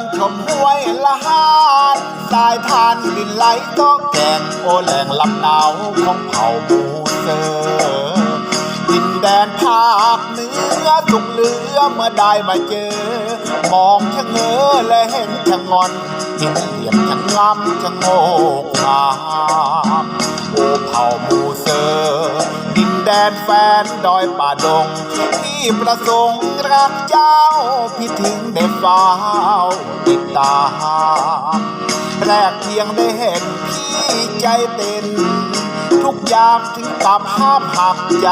นชมห้วยละหานสายทานดินไหลก็แกงโอแหลงลำเนาของเผ่ามูเซอร์ดินแดนภาคเหนือสุกเลือเมื่อได้มาเจอ มองชะเง้อและเห็นชะงอนทิ่เหลี่ยมชะงามชะโงกงามโอเผ่ามูเซอร์ แดนแฟนดอยป่าดง ที่ประสงค์รักเจ้าพี่ถึงได้ฟ้าวติดตา แรกเพียงได้เห็นพี่ใจเต้นทุกอย่างถึงกับห้ามหักใจ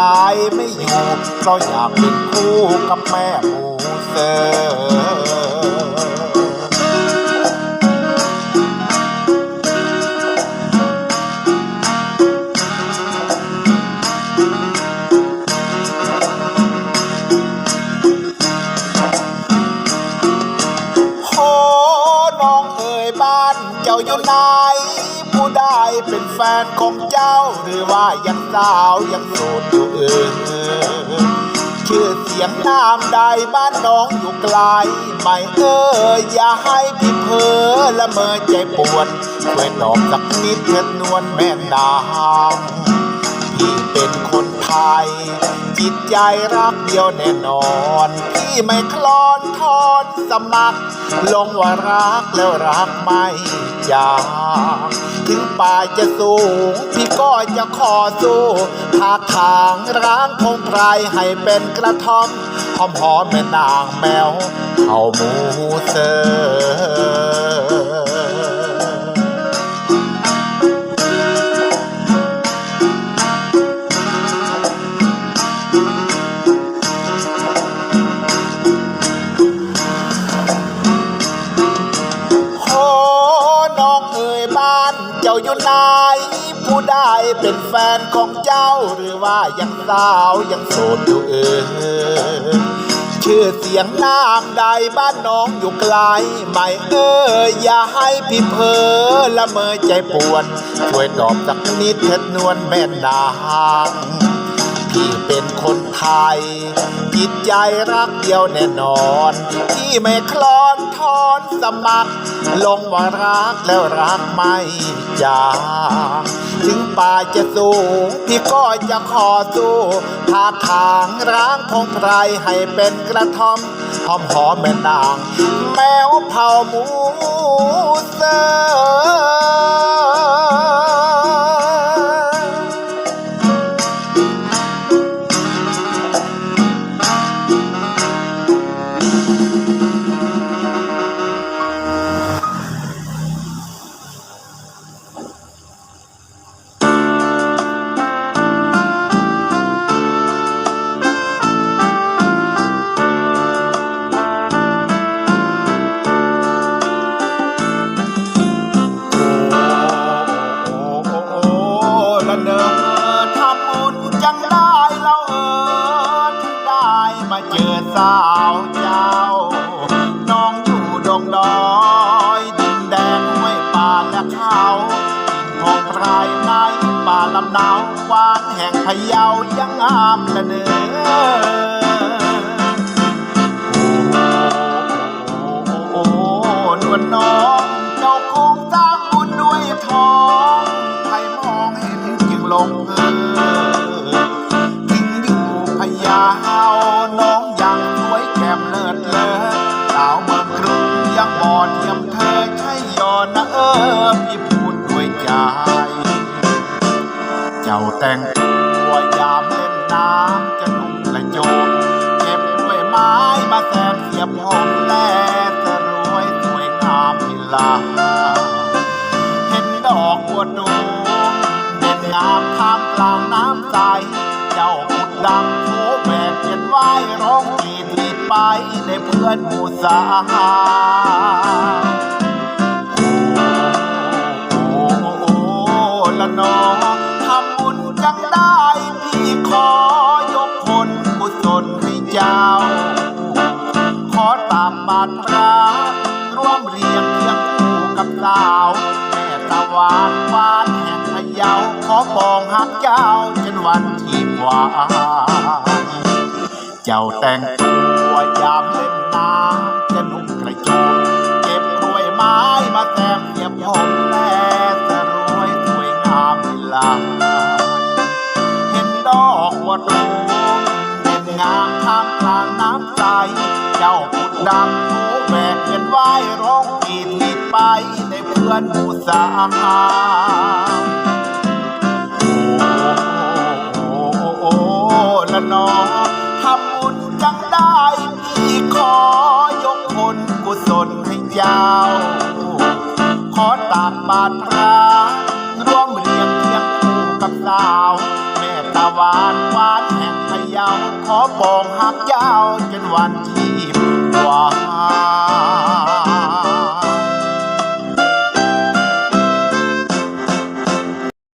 ไม่อยู่เพราะอยากเป็นคู่กับแม่หมูเซอร์ ไหน ผู้ได้เป็นแฟนของเจ้า หรือว่ายังสาวยังโสดอยู่เออชื่อเสียงนามใดบ้านน้องอยู่ไกล ไม่เอ่ยอย่าให้พี่เพอละเมอใจปวดช่วยตอบสักนิดเถิดนวลแม่นางพี่เป็นคนไทย จิตใจรักเดียวแน่นอน พี่ไม่คลอนทอนสมัคร ลงว่ารักแล้วรักไม่ จาถึงป่าจะสูงพี่ก็จะขอสู้หากทางร้างพงไพรให้เป็นกระท่อมหอมหอมแม่นางแมวเขาหมูเซอ อยู่ไหนผู้ได้เป็นแฟนของเจ้าหรือว่ายังสาวยังโสดอยู่เออชื่อเสียงนามใดบ้านน้องอยู่ไกลไม่เอออย่าให้พี่เพอละเมอใจปวดช่วยตอบสักนิดเถิดนวลแม่นาง พี่เป็นคนไทย จิตใจรักเดียวแน่นอน ที่ไม่คลอนทอนสมัคร ลงว่ารักแล้วรักไม่จางถึงป่าจะสูงพี่ก็จะขอสู้หาทางร้างของใครให้เป็นกระท่อมหอมหอมแม่นาง แมวเผาหมูเซอ ดอยดินแดนห้วยป่าและเขาดินพงพรในป่าลำนาววานแห่งพะเยายังงามละเนื้อ เจ้าแต่งตัวยามเล่นน้ำจะนุ่งกระโจมเก็บด้วยไม้มาแซมเสียบผมแลสรวยสวยงามพิลาเห็นดอกบัวตูเด่นงามท่ามกลางน้ำใสเจ้าพุดดังโผแบกเขียนไว้ร้องกรีดีไปในเพื่อนหมูสา จ้าขอตามบาทพระร่วมเรียงเคียงคู่กับสาว แม่ตะวานวานแห่งพะเยาขอปองหักเจ้าจนวันที่หวานเจ้าแต่งตัวยามเล่นน้ำจะนุ่งกระโจมเก็บกล้วยไม้มาแซมเสียบผมแล พื่อนหมู่สาวโอ้โอ้ละนอทำบุญจังได้พี่ขอยกผลกุศลให้เจ้าขอตากบาตราร่วมเรียงเคียงคู่กับสาว แม่ตะวานหวานแห่งพยาขอปองหักยาวจนวันที่ป